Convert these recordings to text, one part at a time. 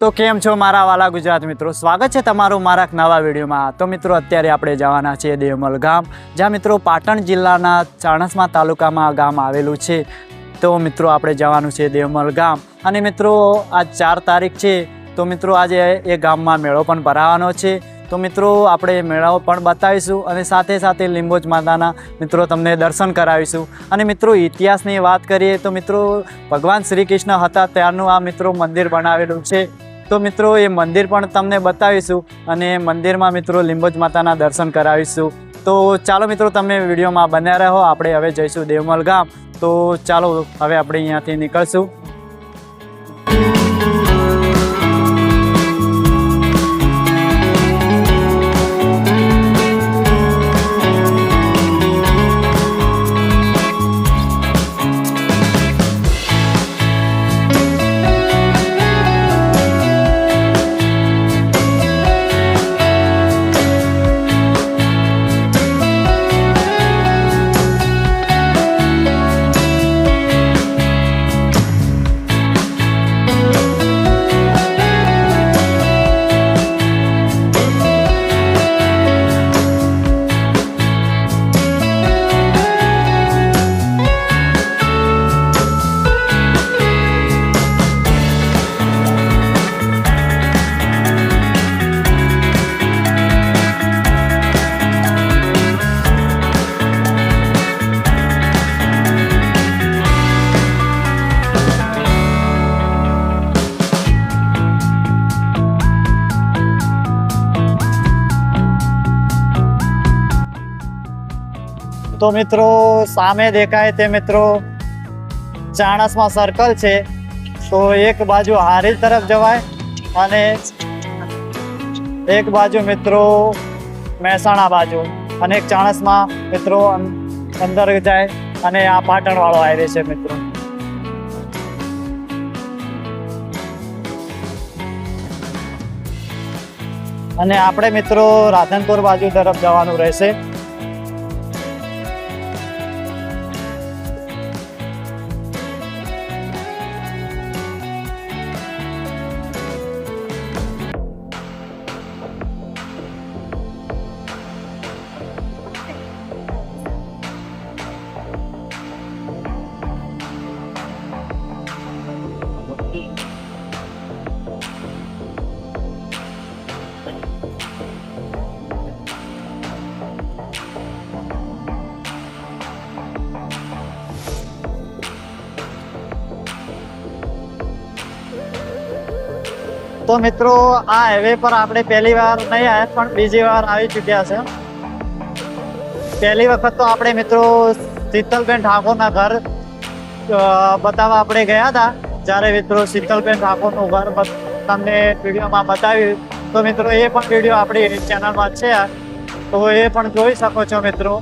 તો કેમ છો મારા વાલા ગુજરાત મિત્રો? સ્વાગત છે તમારું મારા નવા વિડીયોમાં. તો મિત્રો, અત્યારે આપણે જવાના છીએ દેવમલ ગામ, જ્યાં મિત્રો પાટણ જિલ્લાના ચાણસમા તાલુકામાં ગામ આવેલું છે. તો મિત્રો, આપણે જવાનું છે દેવમલ ગામ. અને મિત્રો, આજ ચાર તારીખ છે, તો મિત્રો, આજે એ ગામમાં મેળો પણ ભરાવાનો છે. તો મિત્રો, આપણે મેળાઓ પણ બતાવીશું અને સાથે સાથે લીંબોજ માતાના મિત્રો તમને દર્શન કરાવીશું. અને મિત્રો, ઇતિહાસની વાત કરીએ તો મિત્રો, ભગવાન શ્રી કૃષ્ણ હતા ત્યારનું આ મિત્રો મંદિર બનાવેલું છે. તો મિત્રો, એ મંદિર પણ તમને બતાવીશું અને મંદિરમાં મિત્રો લીંબોજ માતાના દર્શન કરાવીશું. તો ચાલો મિત્રો, તમે વિડીયોમાં બન્યા રહો. આપણે હવે જઈશું દેવમલ ગામ. તો ચાલો, હવે આપણે અહીંયાથી નીકળશું. તો મિત્રો, સામે દેખાય તે મિત્રો ચાણસમાં સર્કલ છે. તો એક બાજુ હારીજ તરફ જવાય અને એક બાજુ મિત્રો મહેસાણા બાજુ અને એક ચાણસમાં મિત્રો અંદર જાય અને આ પાટણવાળો હાઈવે છે મિત્રો. અને આપણે મિત્રો રાધનપુર બાજુ તરફ જવાનું રહેશે. તો મિત્રો, આ હાઈવે પર આપણે પહેલી વાર નહીં આવ્યા, પણ બીજી વાર આવી ચૂક્યા છે. પહેલી વખત તો આપણે મિત્રો શીતલબેન ઠાકોરના ઘર બતાવવા આપણે ગયા હતા. જ્યારે મિત્રો શીતલબેન ઠાકોરનું ઘર તમને વિડીયોમાં બતાવ્યું. તો મિત્રો, એ પણ વીડિયો આપણી ચેનલમાં છે. તો એ પણ જોઈ શકો છો મિત્રો.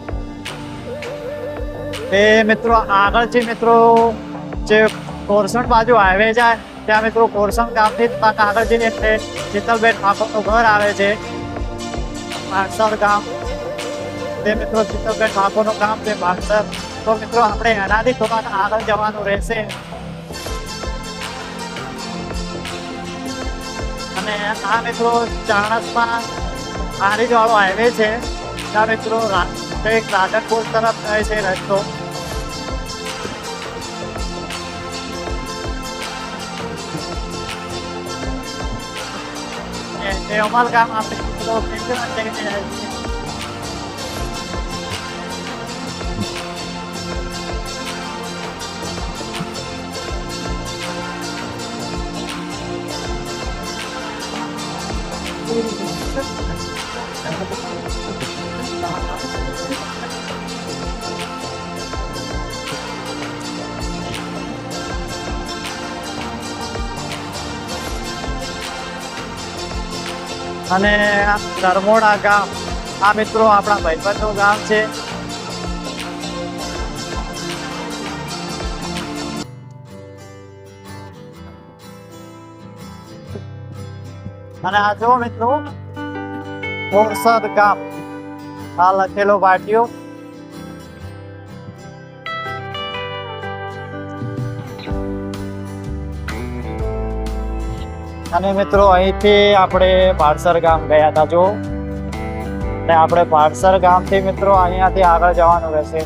એ મિત્રો આગળથી મિત્રો જે કોરસણ બાજુ હાઈવે જાય ત્યાં મિત્રો કોરસણ ગામથી આગળ જઈને એટલે શીતલબેન ઠાકોરનું ઘર આવે છે. માણસર ગામ. તે મિત્રો શીતલબેન ઠાકોરનું ગામ છે માણસર તો મિત્રો આપણે એનાથી થોડા આગળ જવાનું રહેશે. અને આ મિત્રો ચાણસમાં આરીજવાળો વાળો હાઈવે છે. ત્યાં મિત્રો કંઈક રાધનપુર તરફ જાય છે રસ્તો. એ- અમારા ગામ આપણે અને ધર્મોડા ગામ, આ મિત્રો આપણા ભાઈબંધનું ગામ છે. અને આ જો મિત્રો બોરસદ ગામ, આ લખેલો પાટિયો અને મિત્રો, અહીંથી આપણે પાડસર ગામ ગયા હતા જો. ને આપણે પાડસર ગામથી, મિત્રો, અહીંયાથી આગળ જવાનું રહેશે.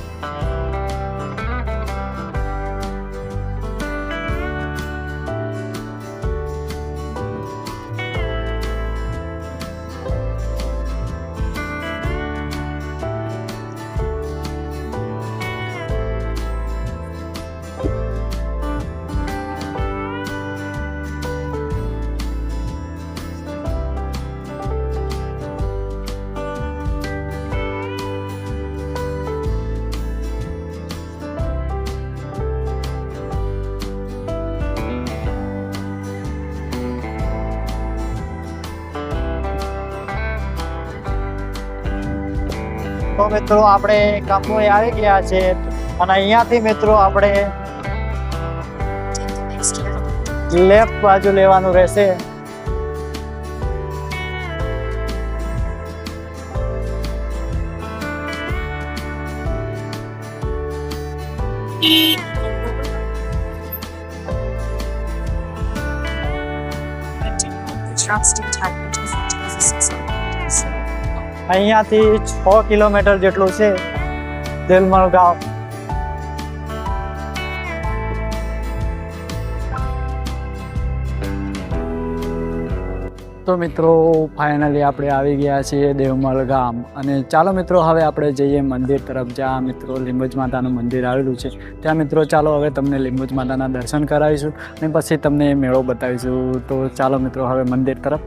તો મિત્રો, આપણે કામો આવી ગયા છે અને અહીંયાથી મિત્રો આપણે લેફ્ટ બાજુ લેવાનું રહેશે. Trusted type અહીંયાથી છ કિલોમીટર જેટલું છે દેલમલ ગામ. તો મિત્રો ફાઇનલી આપણે આવી ગયા છીએ દેવમલ ગામ. અને ચાલો મિત્રો, હવે આપણે જઈએ મંદિર તરફ, જ્યાં મિત્રો લીંબુજ માતાનું મંદિર આવેલું છે. ત્યાં મિત્રો, ચાલો હવે તમને લીંબુજ માતાના દર્શન કરાવીશું અને પછી તમને મેળો બતાવીશું. તો ચાલો મિત્રો, હવે મંદિર તરફ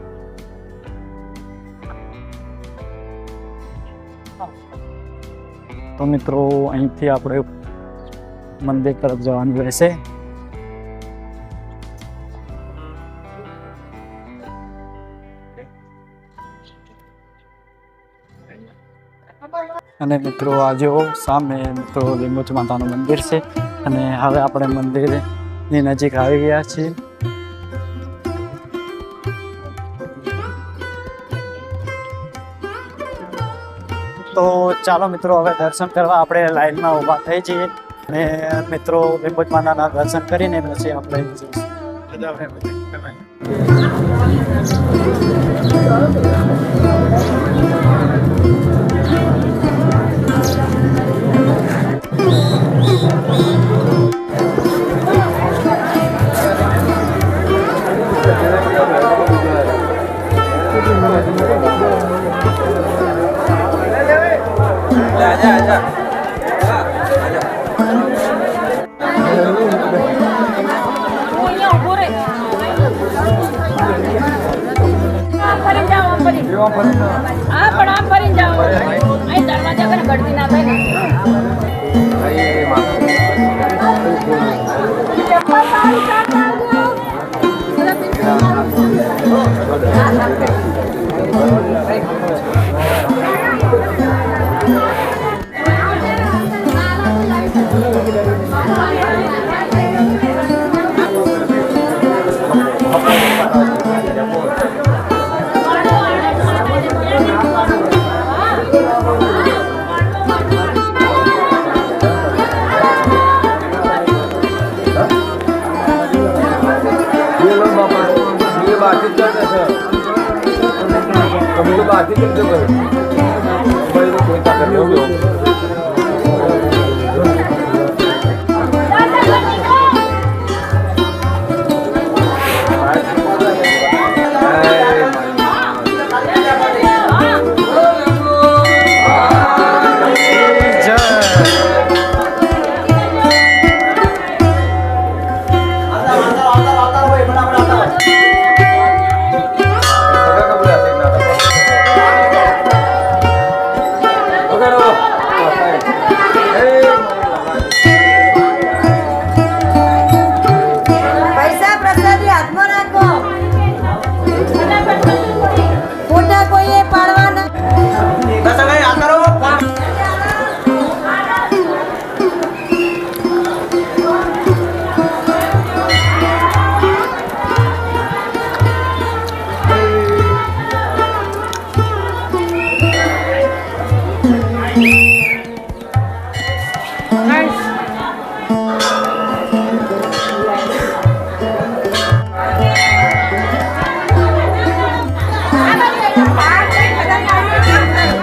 તો મિત્રો, અહીંથી આપણે મંદિર તરફ જવાનું રહેશે. અને મિત્રો આજે સામે મિત્રો લીંબોચ માતાનું મંદિર છે. અને હવે આપણે મંદિરની નજીક આવી ગયા છીએ. તો ચાલો મિત્રો, હવે દર્શન કરવા આપણે લાઈનમાં ઊભા થઈ જઈએ અને મિત્રો લીંબોચ માતાના દર્શન કરીને પછી આપણે જઈશું. હા, પણ આમ ફરીને જાઓ. અહીં દરવાજા પર ગળદી ના થાય ને. টিকিট দেবেন